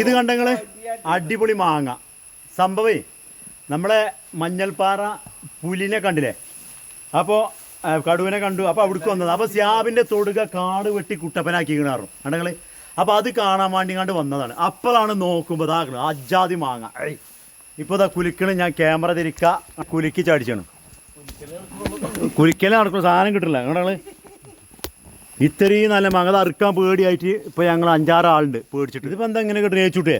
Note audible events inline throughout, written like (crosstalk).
ഇത് കണ്ടങ്ങൾ അടിപൊളി മാങ്ങ. സംഭവേ നമ്മളെ മഞ്ഞൾപ്പാറ പുലിനെ കണ്ടില്ലേ? അപ്പോൾ കടുവനെ കണ്ടു. അപ്പോൾ അവിടേക്ക് വന്നത്. അപ്പോൾ സ്യാബിന്റെ തൊടുക കാട് വെട്ടി കുട്ടപ്പനാക്കി കിണാറും. കണ്ടങ്ങൾ? അപ്പോൾ അത് കാണാൻ വേണ്ടി കണ്ട് വന്നതാണ്. അപ്പോഴാണ് നോക്കുമ്പോൾ ഇതാകണം അജാതി മാങ്ങ. ഇപ്പോൾ ഇതാ കുലിക്കണ്. ഞാൻ ക്യാമറ തിരിക്കുക കുലുക്കി ചാടിച്ചാണ്. കുലിക്കൽ നടക്കുന്ന സാധനം കിട്ടില്ല. കണ്ടങ്ങൾ? ഇത്രയും നല്ല മകത അറുക്കാൻ പേടിയായിട്ട് ഇപ്പോൾ ഞങ്ങൾ അഞ്ചാറ് ആളുണ്ട് പേടിച്ചിട്ട്. ഇതിപ്പോൾ എന്താ ഇങ്ങനെ കിട്ടുന്ന ഏച്ചൂട്ടേ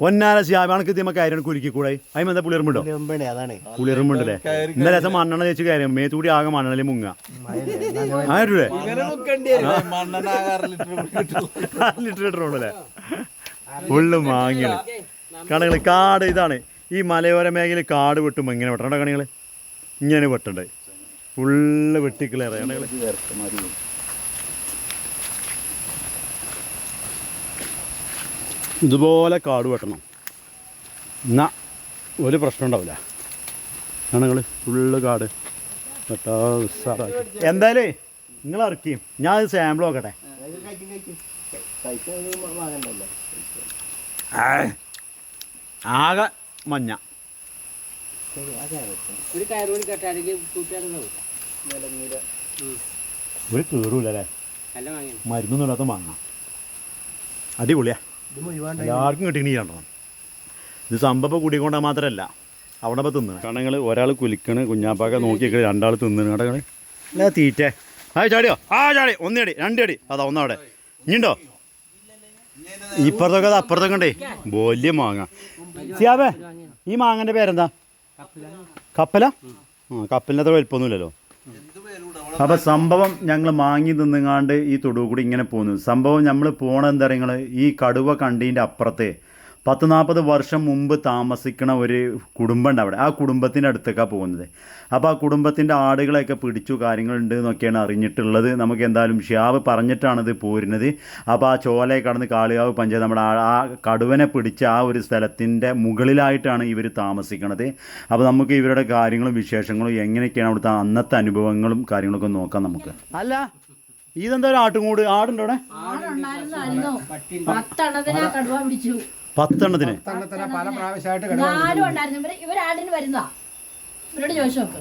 പൊന്നാല ശ്യാമണക്ക് ഇതിമ്മ കാര്യമാണ് കുലുക്കി കൂടെ അതിന് എന്താ പുളിയറുമ്പുണ്ടോ പുളിയറുമ്പുണ്ടല്ലേ ഇന്നലെ രസം മണ്ണെണ്ണ തേച്ച് കാര്യം മേത്തൂടി ആകെ മണ്ണെണ്ണയിൽ മുങ്ങ ആയിട്ടൂടെ ലിറ്റർ ലിറ്ററുണ്ടല്ലേ ഫുള്ള് മാങ്ങിയാണ് കണങ്ങൾ കാട് ഇതാണ്. ഈ മലയോര മേഖലയിൽ കാട് വെട്ടുമ്പോൾ ഇങ്ങനെ വെട്ടണ്ട കണികൾ ഇങ്ങനെ വെട്ടണ്ടേ? ഫുള്ള് വെട്ടിക്കളേറെ കണങ്ങൾ ഇതുപോലെ കാട് വെട്ടണം. എന്നാ ഒരു പ്രശ്നം ഉണ്ടാവില്ല. ഞങ്ങൾ ഫുള്ള് കാട് വെട്ടാ ഉസാറാക്കി എന്തായാലേ നിങ്ങൾ ഇറക്കിയും ഞാൻ അത് സാമ്പിൾ നോക്കട്ടെ. ആകെ മഞ്ഞ. ഒരു കയറുപണി കെട്ടാണെങ്കിൽ ഒരു മരുന്നൊന്നും ഇല്ലാത്ത മാങ്ങ. അടിപൊളിയാ. എല്ലാവർക്കും കിട്ടിക്കണി കണ്ടോ ഇത് സംഭവം കൂടിക്കൊണ്ടാൽ മാത്രമല്ല അവിടെ ഇപ്പോൾ തിന്നണം. കണങ്ങൾ ഒരാൾ കുലിക്കണ് കുഞ്ഞാപ്പാക്ക നോക്കിയൊക്കെ രണ്ടാൾ തിന്നണ്. കേട്ടോ അല്ല തീറ്റ. ആ ചാടിയോ? ആ ചാടി. ഒന്നടി രണ്ടടി അതാ ഒന്നവിടെ ഇനിയുണ്ടോ? ഇപ്പുറത്തൊക്കെ അത് അപ്പുറത്തൊക്കെ ഉണ്ടേ. വലിയ മാങ്ങ. സിയാബേ ഈ മാങ്ങന്റെ പേരെന്താ? കപ്പല? ആ കപ്പലിനത്ര വലിപ്പമൊന്നുമില്ലല്ലോ. അപ്പൊ സംഭവം ഞങ്ങൾ മാങ്ങി നിന്നുങ്ങാണ്ട് ഈ തൊടുകൂടി ഇങ്ങനെ പോകുന്നു സംഭവം നമ്മൾ പോണെന്താ പറയുക ഈ കടുവ കണ്ടീന്റെ അപ്പുറത്തെ പത്ത് നാൽപ്പത് വർഷം മുമ്പ് താമസിക്കുന്ന ഒരു കുടുംബം ഉണ്ട് അവിടെ. ആ കുടുംബത്തിന്റെ അടുത്തേക്കാണ് പോകുന്നത്. അപ്പോൾ ആ കുടുംബത്തിന്റെ ആടുകളെയൊക്കെ പിടിച്ചു കാര്യങ്ങളുണ്ട് എന്നൊക്കെയാണ് അറിഞ്ഞിട്ടുള്ളത്. നമുക്ക് എന്തായാലും ഷ്യാവ് പറഞ്ഞിട്ടാണിത് പോരുന്നത്. അപ്പോൾ ആ ചോലയെ കടന്ന് കാളികാവ് പഞ്ചായത്ത് നമ്മുടെ ആ ആ കടുവനെ പിടിച്ച ആ ഒരു സ്ഥലത്തിന്റെ മുകളിലായിട്ടാണ് ഇവർ താമസിക്കുന്നത് അപ്പോൾ നമുക്ക് ഇവരുടെ കാര്യങ്ങളും വിശേഷങ്ങളും എങ്ങനെയൊക്കെയാണ് അവിടുത്തെ അന്നത്തെ അനുഭവങ്ങളും കാര്യങ്ങളൊക്കെ നോക്കാം നമുക്ക്. അല്ല ഇതെന്താ ഒരു ആട്ടുംകൂട്? ആടുണ്ടോ അവിടെ? പത്തെണ്ണത്തിനെ. പിടിച്ചു പല പ്രാവശ്യമായിട്ട് നാലും ഉണ്ടായിരുന്നു ഇവർ ഇവരാടിന് വരുന്നതാ. ഇവരോട് ചോദിച്ചു നോക്ക്.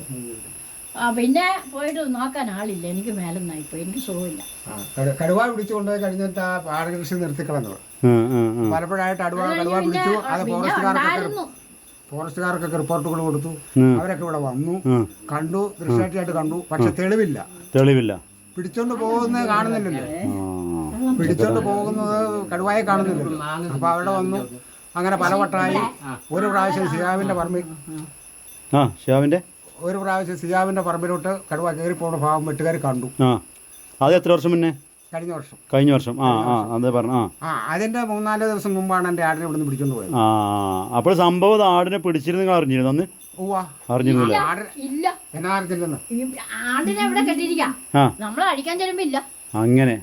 ആ പിന്നെ പോയിട്ട് നോക്കാൻ ആളില്ല. എനിക്ക് മേലെന്നായിപ്പോ എനിക്ക് സുഖമില്ല. കടുവ പിടിച്ചുകൊണ്ട് കഴിഞ്ഞിട്ട് ആ പാടകൃഷി നിർത്തിക്കളഞ്ഞു നിർത്തിക്കളഞ്ഞത്. ഉം, ഉം, ഉം. പലപ്പോഴായിട്ട് അടുവ അത് കടുവ കഴിഞ്ഞ് പിടിച്ചു. പിന്നെ അത് പിന്നെ ഫോറസ്റ്റുകാർക്കൊക്കെ ഉണ്ടായിരുന്നു. ഫോറസ്റ്റുകാർക്കൊക്കെ റിപ്പോർട്ടുകൾ കൊടുത്തു. അവരൊക്കെ ഇവിടെ വന്നു. ഉം. കണ്ടു. ദൃശ്യമായിട്ട് കണ്ടു. പക്ഷെ തെളിവില്ല. തെളിവില്ല. പിടിച്ചോണ്ട് പോകുന്നത് കാണുന്നില്ലല്ലോ. ആ. പിടിച്ചോണ്ട് പോകുന്നത് കടുവായെ കാണുന്നില്ല. അപ്പൊ അവിടെ വന്നു. അങ്ങനെ പലവട്ടമായി ഒരു പ്രാവശ്യം സിയാവിന്റെ പറമ്പിൽ ആ ഷിയാവിന്റെ ഒരു പ്രാവശ്യം സിയാവിന്റെ പറമ്പിലോട്ട് കടുവ കയറി പോകുന്ന ഭാഗം വെട്ടുകാർ കണ്ടു. ആ അത് എത്ര വർഷം മുന്നേ? കഴിഞ്ഞ വർഷം. കഴിഞ്ഞ വർഷം. ആ ആ അതെ പറഞ്ഞു ആ. ആ അതിന്റെ മൂന്നാൽ ദിവസം മുമ്പാണ് എന്റെ ആടിനെ ഇവിടുന്ന് പിടിച്ചോണ്ട് പോയത്. ആ അപ്പോൾ സംഭവം ഇത് ആടിനെ പിടിച്ചിരുന്നു നിങ്ങൾ അറിഞ്ഞിരുന്നു അന്ന്? ഉവ്വാ. അറിഞ്ഞിരുന്നില്ല. ആട് ഇല്ല. എന്നാ അറിഞ്ഞില്ലെന്ന്? ഈ ആടിനെ ഇവിടെ കെട്ടിയിരിക്കാം? ആ. നമ്മൾ അടിക്കാൻ ചെല്ലുമ്പോ ഇല്ല. അങ്ങനെ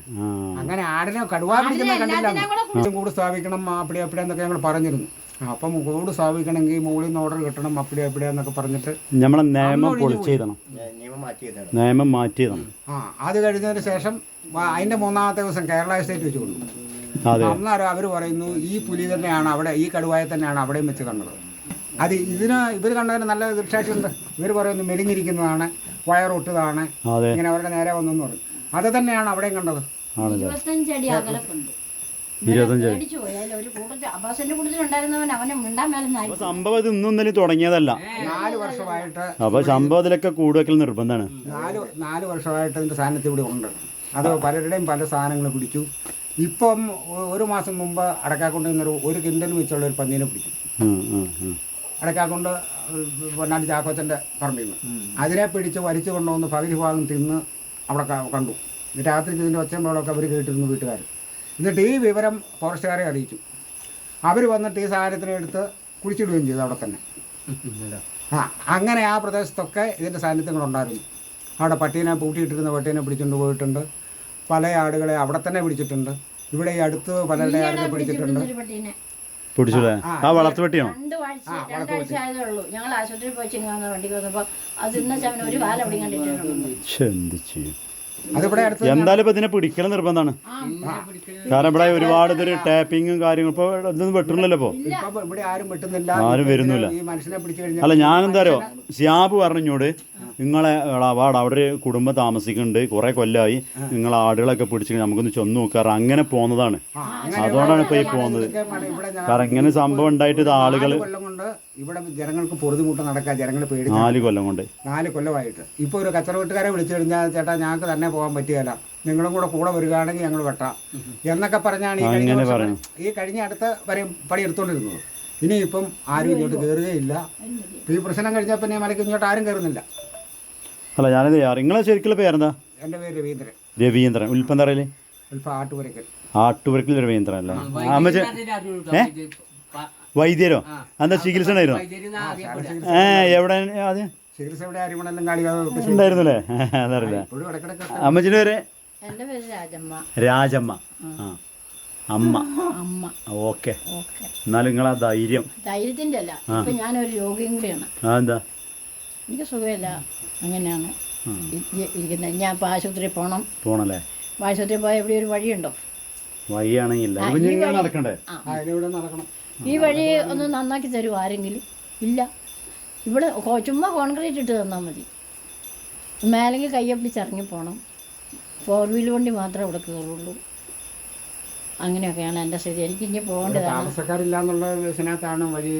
അങ്ങനെ ആടിനെ കടുവാ പിടിക്കുന്ന കണ്ടില്ല. കൂടെ സ്ഥാപിക്കണം അപ്പടി അപ്പടി എന്നൊക്കെ ഞങ്ങൾ പറഞ്ഞിരുന്നു. അപ്പം കൂട് സ്ഥാപിക്കണമെങ്കിൽ മുകളിൽ നിന്ന് ഓർഡർ കിട്ടണം അപ്പടി അപ്പടി എന്നൊക്കെ പറഞ്ഞിട്ട് നമ്മളെ നിയമം പൊളിച്ച് ചെയ്തണം നിയമം മാറ്റിയതാണ്. നിയമം മാറ്റി ചെയ്തണം ആ അത് കഴിഞ്ഞതിന് ശേഷം അതിന്റെ മൂന്നാമത്തെ ദിവസം കേരള സ്റ്റേറ്റ് വെച്ച് കൊണ്ടു. അതെ. അന്നേരം അവർ പറയുന്നു ഈ പുലി തന്നെയാണ് അവിടെ ഈ കടുവായെ തന്നെയാണ് അവിടെയും വെച്ച് കണ്ടത്. അത് ഇതിന് ഇവർ കണ്ടതിന് നല്ല ദൃഷ്ടാക്ഷിയുണ്ട് ഇവർ പറയുന്നു മെലിഞ്ഞിരിക്കുന്നതാണ് വയറൊട്ടതാണ്. അതെ. ഇങ്ങനെ അവരുടെ നേരെ വന്നെന്ന് പറയും അത് തന്നെയാണ് അവിടെയും കണ്ടത്. ഇരുപത്തഞ്ച് അടി അകലപ്പുണ്ട് സംഭവം ഇത് ഇന്നും ഇന്നലെ തുടങ്ങിയതല്ല. നാല് വർഷമായിട്ട് അപ്പോൾ സംഭവത്തിലൊക്കെ കൂടുവെക്കൽ നിർബന്ധമാണ് നാല് നാല് വർഷമായിട്ട് അതിന്റെ സാധനത്തിൽ ഇവിടെ ഉണ്ട്. അത് പലരുടെയും പല സാധനങ്ങൾ പിടിച്ചു. ഇപ്പം ഒരു മാസം മുമ്പ് അടക്കാക്കൊണ്ട് നിന്നൊരു ഒരു കിൻഡൽ വെച്ചുള്ള ഒരു പന്നീനെ പിടിച്ചു. അടക്കാക്കൊണ്ട് പൊന്നാടി ചാക്കോച്ചന്റെ പറമ്പിൽ നിന്ന്. അതിനെ പിടിച്ച് വലിച്ചു കൊണ്ടുവന്ന് പകുതി ഭാഗം തിന്ന് അവിടെ കണ്ടു. രാത്രി ഇതിന്റെ ഒച്ചമ്പോഴൊക്കെ അവർ കേട്ടിരുന്നു വീട്ടുകാർ എന്നിട്ട് ഈ വിവരം ഫോറസ്റ്റുകാരെ അറിയിച്ചു. അവർ വന്നിട്ട് ഈ സാധനത്തിനെ എടുത്ത് കുഴിച്ചിടുകയും ചെയ്തു അവിടെ തന്നെ. ആ അങ്ങനെ ആ പ്രദേശത്തൊക്കെ ഇതിന്റെ സാന്നിധ്യങ്ങൾ ഉണ്ടായിരുന്നു അവിടെ പട്ടീനെ പൂട്ടിയിട്ടിരുന്ന പട്ടീനെ പിടിച്ചുകൊണ്ട് പോയിട്ടുണ്ട്. പല ആടുകളെ അവിടെ തന്നെ പിടിച്ചിട്ടുണ്ട്. ഇവിടെ ഈ അടുത്ത് പലരുടെ ആടുകളെ പിടിച്ചിട്ടുണ്ട്. ഒരു പട്ടീനെ. പിടിച്ചില്ലേ ആ വളർത്തു വെട്ടിയാണോ രണ്ട് ആഴ്ച രണ്ടാഴ്ച ആയതേ ഉള്ളൂ ഞങ്ങൾ ആശുപത്രിയിൽ പോയി ചിങ്ങാന്ന വണ്ടിക്ക് വന്നപ്പോൾ അത് ഇന്ന ചവൻ ഒരു കാലം അവിടെ കണ്ടിട്ടുണ്ട് ശ്ശെ, എന്ത് ചെയ്യും? അതിവിടെ അടുത്ത്? എന്തായാലും ഇപ്പൊ ഇതിനെ പിടിക്കൽ നിർബന്ധമാണ് കാരണം ഇവിടെ ഒരുപാട് ഇതൊരു ടാപ്പിങ്ങും കാര്യങ്ങളും ഇപ്പൊ ഇതൊന്നും വെട്ടുന്നില്ലല്ലോ ഇപ്പൊ. ഇപ്പൊ ഇവിടെ ആരും വെട്ടുന്നില്ല. ആരും വരുന്നില്ല. ഈ മനുഷ്യനെ പിടിച്ചു കഴിഞ്ഞാൽ അല്ല ഞാൻ എന്താ അറിയോ? സിയാബ് പറഞ്ഞോട് നിങ്ങളെ അവിടെ അവിടെ ഒരു കുടുംബം താമസിക്കുന്നുണ്ട്. കുറെ കൊല്ലമായി നിങ്ങൾ ആടുകളൊക്കെ പിടിച്ച് നമുക്കൊന്ന് ചെന്ന് നോക്കാറ്. അങ്ങനെ പോകുന്നതാണ് അതുകൊണ്ടാണ് ഇപ്പൊ ഈ പോകുന്നത് കാരണം ഇങ്ങനെ സംഭവം ഉണ്ടായിട്ട് ഇത് ആളുകൾ നാല് കൊല്ലം കൊണ്ട് ഇവിടെ ജനങ്ങൾക്ക് പൊറുതിമുട്ട് നടക്കാൻ ജനങ്ങൾ പേടി നാല് കൊല്ലം കൊണ്ട്. നാല് കൊല്ലമായിട്ട്. ഇപ്പോൾ ഒരു കച്ചറ വീട്ടുകാരെ വിളിച്ചു കഴിഞ്ഞാൽ ചേട്ടാ ഞങ്ങൾക്ക് തന്നെ പോകാൻ പറ്റുകയില്ല. നിങ്ങളും കൂടെ കൂടെ വരികയാണെങ്കിൽ ഞങ്ങൾ വെട്ടാം. എന്നൊക്കെ പറഞ്ഞാണ് ഈ കഴിഞ്ഞ വർഷം ഈ കഴിഞ്ഞ അടുത്ത വരെ പണി എടുത്തുകൊണ്ടിരുന്നത് ഇനിയിപ്പം ആരും ഇങ്ങോട്ട് കയറുകയില്ല ഈ പ്രശ്നം കഴിഞ്ഞാൽ പിന്നെ മലയ്ക്ക് ഇങ്ങോട്ട് ആരും കയറുന്നില്ല അല്ല ഞാനിത് നിങ്ങളെ ശരിക്കുള്ള പേരെന്താ? എന്റെ പേര് രവീന്ദ്രൻ. രവീന്ദ്രൻ. ഉൽപ്പന്നറയിൽ ഇപ്പം ആട്ടുപുരക്കൽ ആട്ടുപുരക്കിൽ രവീന്ദ്രൻ അല്ലേ? അമ്മച്ച വൈദ്യരോ എന്താ ചികിത്സ ഉണ്ടായിരുന്നു? ഏ എവിടെ അത്? ഉണ്ടായിരുന്നല്ലേ? (laughs) അതറിയില്ല. അമ്മച്ചിന്റെ പേര്? രാജമ്മ. ആ. അമ്മ. അമ്മ. ഓക്കെ. എന്നാലും നിങ്ങളാ ധൈര്യം. ധൈര്യത്തിന്റെ അല്ല. ഇപ്പം ഞാനൊരു രോഗിയും കൂടിയാണ്. ആ എന്താ എനിക്ക് സുഖമില്ല. അങ്ങനെയാണ്. ഇരിക്കുന്നത് ഞാൻ ഇപ്പോൾ ആശുപത്രിയിൽ പോകണം പോകണല്ലേ ആശുപത്രിയിൽ പോയാൽ എവിടെ ഒരു വഴിയുണ്ടോ? വഴിയാണെങ്കിൽ ഈ വഴി ഒന്ന് നന്നാക്കി തരും ആരെങ്കിലും. ഇല്ല. ഇവിടെ ചുമ്മാ കോൺക്രീറ്റ് ഇട്ട് തന്നാൽ മതി. മേലെങ്കിൽ കയ്യെ പിടിച്ച് ഇറങ്ങി പോകണം ഫോർ വീൽ വണ്ടി മാത്രമേ ഇവിടെ കയറുള്ളൂ. അങ്ങനെയൊക്കെയാണ് എന്റെ സ്ഥിതി. എനിക്ക് ഇനി പോകേണ്ടതാണ്. താമസക്കാരില്ല എന്നുള്ള വഴി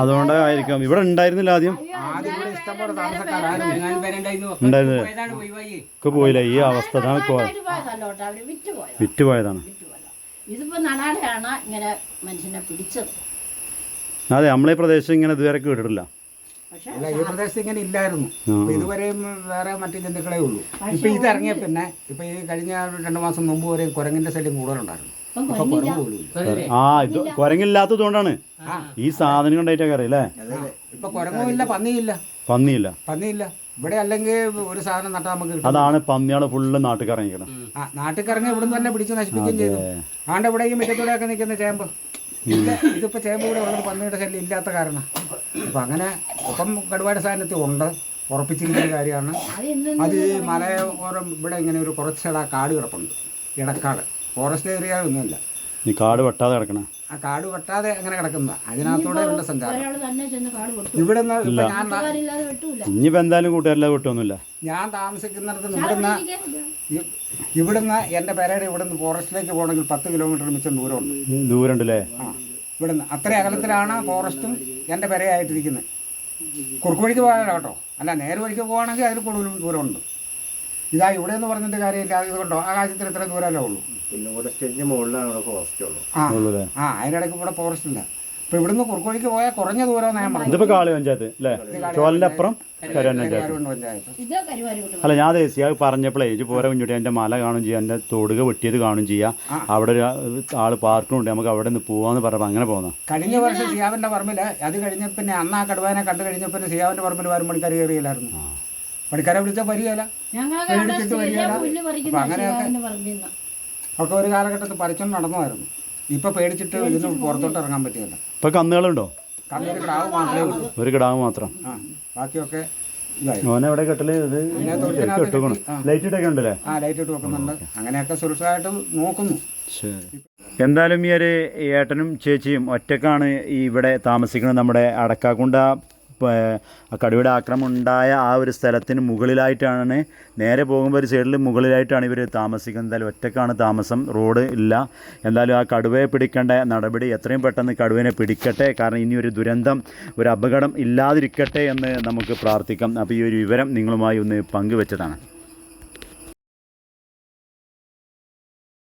അതുകൊണ്ടായിരിക്കാം. ഇവിടെ ഉണ്ടായിരുന്നില്ല ആദ്യം. ഉണ്ടായിരുന്നില്ല. പോയില്ല? ഈ അവസ്ഥ. വിറ്റുപോയതാണ്. അതെ നമ്മളെ ഈ പ്രദേശം ഇങ്ങനെ ഇതുവരെ കേട്ടിട്ടില്ല. അല്ല ഈ പ്രദേശത്ത് ഇങ്ങനെ ഇല്ലായിരുന്നു. ഇതുവരെയും വേറെ മറ്റു ജന്തുക്കളേ ഉള്ളൂ. ഇപ്പൊ ഇത് ഇറങ്ങിയ പിന്നെ ഇപ്പൊ ഈ കഴിഞ്ഞ രണ്ടു മാസം മുമ്പ് വരെയും കുരങ്ങിന്റെ ശല്യം കൂടുതലുണ്ടായിരുന്നു. ഇപ്പം ഇപ്പൊ ആ ഇത് കുരങ്ങില്ലാത്തത് കൊണ്ടാണ് ഈ സാധനം കൊണ്ടായിട്ടൊക്കെ അറിയില്ലേ ഇപ്പൊ കുരങ്ങും ഇല്ല പന്നിയില്ല. പന്നിയില്ല. പന്നിയില്ല. ഇവിടെ അല്ലെങ്കിൽ ഒരു സാധനം നട്ടാൽ നമുക്ക് കിട്ടും. അതാണ് പന്നിയാണ് ഫുള്ള് നാട്ടിൽ ഇറങ്ങിക്കണം ആ നാട്ടിൽ കറങ്ങി ഇവിടുന്ന് തന്നെ പിടിച്ച് നശിപ്പിക്കുകയും ചെയ്തു. ആണ്ട് ഇവിടെ ഈ മുറ്റത്തൂടെയൊക്കെ നിൽക്കുന്ന ചേമ്പ്. ഇതിപ്പോ ചേമ്പ് കൂടെ ഉള്ളത് പന്നിയുടെ ശല്യം ഇല്ലാത്ത കാരണം. അപ്പൊ അങ്ങനെ ഇപ്പം കടുവാട് സാധനത്തിൽ ഉണ്ട്. ഉറപ്പിച്ചിരിക്കുന്ന കാര്യമാണ്. അത് ഈ മലയോരം ഇവിടെ ഇങ്ങനെ ഒരു കുറച്ചിട കാട് കിടപ്പുണ്ട്. ഇടക്കാട്. ഫോറസ്റ്റ് ഏരിയ ഒന്നുമില്ല. ഈ കാട് വെട്ടാതെ കിടക്കണ. ആ കാട് വെട്ടാതെ അങ്ങനെ കിടക്കുന്ന അതിനകത്തൂടെ ഉണ്ട് സഞ്ചാരം. ഇവിടെ നിന്ന് ഇപ്പൊ ഞാൻ താ- ആൾക്കാരില്ലാതെ വെട്ടൂല. ഇനിയിപ്പോ എന്തായാലും കൂട്ടുകാരില്ലാതെ വിട്ടൊന്നുമില്ല. ഞാൻ താമസിക്കുന്നിടത്ത് ഇവിടുന്ന് ഇവിടുന്ന് എന്റെ പേരയുടെ ഇവിടുന്ന് ഫോറസ്റ്റിലേക്ക് പോകണമെങ്കിൽ പത്ത് കിലോമീറ്റർ മിച്ചം ദൂരമുണ്ട്. ദൂരം ഉണ്ടല്ലേ ആ ഇവിടുന്ന്. അത്ര അകലത്തിലാണ് ഫോറസ്റ്റും എന്റെ പെരയായിട്ടിരിക്കുന്നത് കുറുക്ക് വഴിക്ക് പോകാനല്ല കേട്ടോ. അല്ല നേരെ വഴിക്ക് പോകുകയാണെങ്കിൽ അതിൽ കൂടുതൽ ദൂരമുണ്ട്. ഇതാ ഇവിടെ എന്ന് പറഞ്ഞിട്ട് കാര്യമില്ല. ഇതുകൊണ്ടോ ആകാശത്തിൽ ഇത്ര ദൂരമല്ലേ ഉള്ളൂ. പിന്നെ കൂടെ സ്റ്റേജിന് മുകളിലാണ് ഇവിടെ ഫോറസ്റ്റ് ഉള്ളൂ. ആ അതിനിടയ്ക്ക് ഇവിടെ ഫോറസ്റ്റ് ഇല്ല ഇപ്പൊ ഇവിടുന്ന് കുറുക്കോഴിക്ക് പോയാൽ കുറഞ്ഞ ദൂരം ഞാൻ പറഞ്ഞു ഇതിപ്പോ കാളി പഞ്ചായത്ത് അല്ലേ? പഞ്ചായത്ത്. പഞ്ചായത്ത്. ഇത് അല്ല ഞാൻ ദേശീയ പറഞ്ഞപ്പോഴേ ഇത് പോരെ കുഞ്ഞുട്ടി എന്റെ മല കാണും ചെയ്യാം എന്റെ തൊടുക വെട്ടിയത് കാണും ചെയ്യാം. അവിടെ ഒരു ആൾ പാർക്കുണ്ട് നമുക്ക് അവിടെ നിന്ന് പോവാന്ന് പറഞ്ഞപ്പോൾ അങ്ങനെ പോകുന്ന കഴിഞ്ഞ വർഷം സിയാവിന്റെ പറമ്പിൽ അത് കഴിഞ്ഞ പിന്നെ അന്ന് ആ കടുവാനെ കണ്ടു കഴിഞ്ഞ പിന്നെ സിയാവിന്റെ പറമ്പിൽ വരും പണിക്കാർ കയറിയില്ലായിരുന്നു. പണിക്കാരെ വിളിച്ചാൽ വരികയില്ല ഞങ്ങൾക്ക് അവിടെ പേടിച്ചിട്ട് സ്ഥിരം വരികയില്ല. പുല്ല് അപ്പൊ അങ്ങനെയൊക്കെ ശിവാവിന്റെ ഒക്കെ ഒരു കാലഘട്ടത്തിൽ പറിച്ചോണ്ട് നടന്നതായിരുന്നു. ഇപ്പൊ പേടിച്ചിട്ട് ഇതിന് പുറത്തോട്ട് ഇറങ്ങാൻ പറ്റിയല്ല ഇപ്പൊ കന്നുകളുണ്ടോ? കണ്ണൊരു ക്രാവ് മാത്രമേ ഉള്ളൂ. ഒരു കിടാവ് മാത്രം. ആ ബാക്കിയൊക്കെ ഇതായി. ഓനെ എവിടെ കെട്ടൽ? ഇത് തൊഴുത്തിനകത്ത് കെട്ടുക്കണം. ലൈറ്റ് ഇട്ടൊക്കെ ഉണ്ടല്ലേ? ആ ലൈറ്റ് ഇട്ട് വെക്കുന്നുണ്ട്. അങ്ങനെയൊക്കെ സുരക്ഷിതമായിട്ട് നോക്കുന്നു. ശരി. എന്തായാലും ഈ ഒരു ഏട്ടനും ചേച്ചിയും ഒറ്റക്കാണ് ഈ ഇവിടെ താമസിക്കുന്നത് നമ്മുടെ അടക്കാക്കുണ്ട കടുവയുടെ ആക്രമം ഉണ്ടായ ആ ഒരു സ്ഥലത്തിന് മുകളിലായിട്ടാണ് നേരെ പോകുമ്പോൾ ഒരു സൈഡിൽ മുകളിലായിട്ടാണ് ഇവർ താമസിക്കുന്നത്. എന്തായാലും ഒറ്റക്കാണ് താമസം റോഡ് ഇല്ല. എന്തായാലും ആ കടുവയെ പിടിക്കേണ്ട നടപടി എത്രയും പെട്ടെന്ന് കടുവനെ പിടിക്കട്ടെ. കാരണം ഇനി ഒരു ദുരന്തം ഒരു അപകടം ഇല്ലാതിരിക്കട്ടെ എന്ന് നമുക്ക് പ്രാർത്ഥിക്കാം. അപ്പോൾ ഈ ഒരു വിവരം നിങ്ങളുമായി ഒന്ന് പങ്കുവെച്ചതാണ്.